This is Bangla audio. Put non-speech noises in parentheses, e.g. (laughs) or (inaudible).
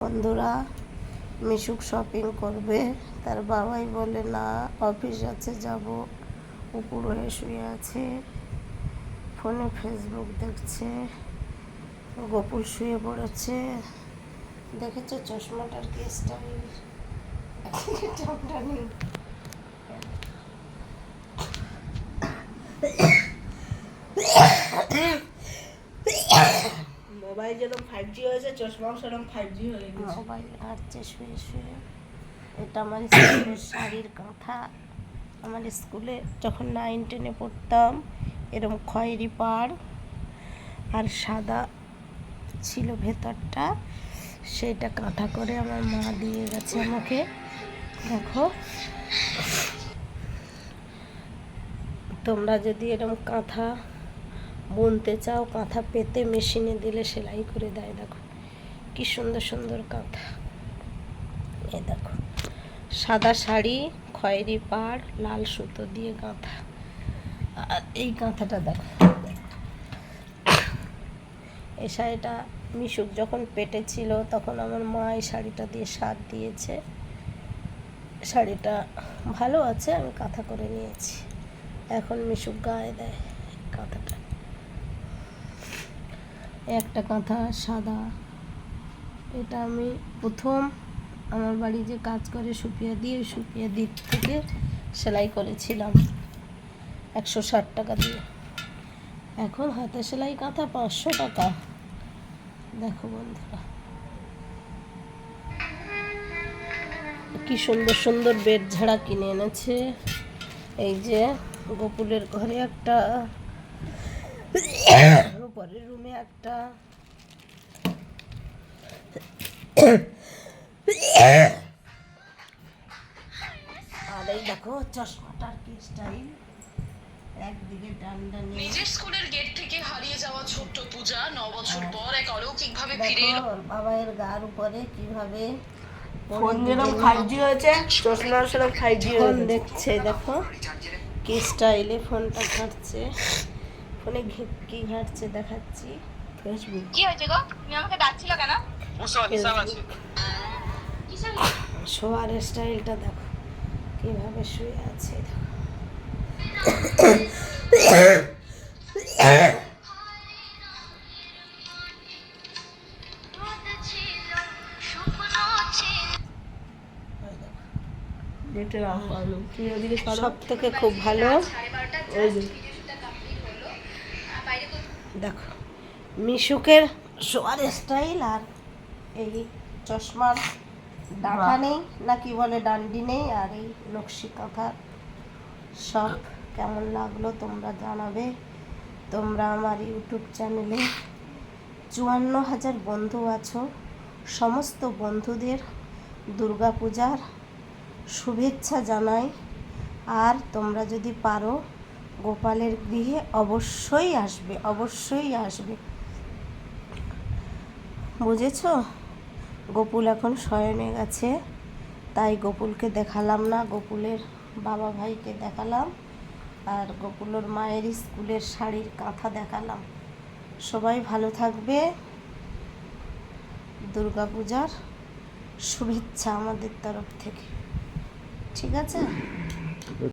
বন্ধুরা, মিশুক শপিং করবে। তার বাবাই বলে, না অফিস আছে, যাব। উপর হয়ে শুয়ে আছে। ফোনে ফেসবুক দেখছে। গোপুল শুয়ে পড়েছে। দেখেছ চশমাটার কি স্টাইল (laughs) নেই মোবাইল যেরকম ফাইভ জি হয়েছে চশমাও সেরকম ফাইভ জি হয়ে গেছে। মোবাইল ঘাটছে শুয়ে শুয়ে। এটা আমার স্কুলের শাড়ির কাঁথা। আমার স্কুলে যখন নাইন টেনে পড়তাম, এরম খয়েরি পাড় আর সাদা ছিল ভেতরটা, সেটা কাঁথা করে আমার মা দিয়ে গেছে আমাকে। দেখো। তোমরা যদি এরকম কাঁথা বুনতে চাও, কাঁথা পেতে মেশিনে দিলে সেলাই করে দেয়, দেখো। কি সুন্দর সুন্দর কাঁথা। এ দেখো, সাদা শাড়ি, খয়েরি পাড়, লাল সুতো দিয়ে কাঁথা। আর এই কাঁথাটা দেখো। এই শাড়িটা মিশুক, যখন পেটে ছিল তখন আমার মা এই শাড়িটা দিয়ে সার দিয়েছে। শাড়িটা ভালো আছে, আমি কাঁথা করে নিয়েছি। এখন মিশুক গায়ে দেয় কাঁথাটা। একটা কাঁথা সাদা। এটা আমি প্রথম আমার বাড়ি যে কাজ করে সুপিয়া দিয়ে ওই সুপিয়া দিক থেকে সেলাই করেছিলাম। একশো ষাট টাকা দিয়ে। এখন হাতে সেলাই কাঁথা পাঁচশো টাকা। দেখো বন্ধুরা। কি সুন্দর সুন্দর বেড ঝাড়া কিনে এনেছে। এই যে গোকুলের ঘরে একটা পরের রুমে একটা আর এই দেখো চশমাটার কি স্টাইল একদিকে ডান্ডা নিয়ে নিজের স্কুলের গেট থেকে হারিয়ে যাওয়া ছোট্ট পূজা ন বছর পর এক অলৌকিক ভাবে ফিরে এলো। ওর গার উপরে কীভাবে ফোন যেরকম ফাইভ জি হয়েছে চশমাও সেরকম ফাইভ জি দেখছে দেখো কি স্টাইলে ফোনটা ঘাটছে। ফোনে ঘি- কি ঘাটছে দেখাচ্ছি। ফেসবুক কি হয়েছে গো? তুমি আমাকে ডাকছিল কেন? শোয়ার স্টাইলটা দেখো। কীভাবে শুয়ে আছে দেখো। ওই দেখো। যেটা রাখো তুই ওদিকে সরো সব থেকে খুব ভালো। ওই দেখো মিশুকের শোয়ার স্টাইল আর এই চশমার ডাকা নেই না কি বলে ডান্ডি নেই আর এই নকশি কাঁথার সব কেমন লাগল তোমরা জানাবে। তোমরা আমার ইউটিউব চ্যানেলে চুয়ান্ন হাজার বন্ধু আছো সমস্ত বন্ধুদের দুর্গাপূজার শুভেচ্ছা জানাই। আর তোমরা যদি পারো গোপালের গৃহে অবশ্যই আসবে অবশ্যই আসবে। বুঝেছ? গোপুল এখন শয়নে গেছে, তাই গোপুলকে দেখালাম না, গোপুলের বাবা ভাইকে দেখালাম, আর গোপুলের মায়ের স্কুলের শাড়ির কাঁথা দেখালাম। সবাই ভালো থাকবে। দুর্গাপূজার শুভেচ্ছা আমাদের তরফ থেকে। ঠিক আছে?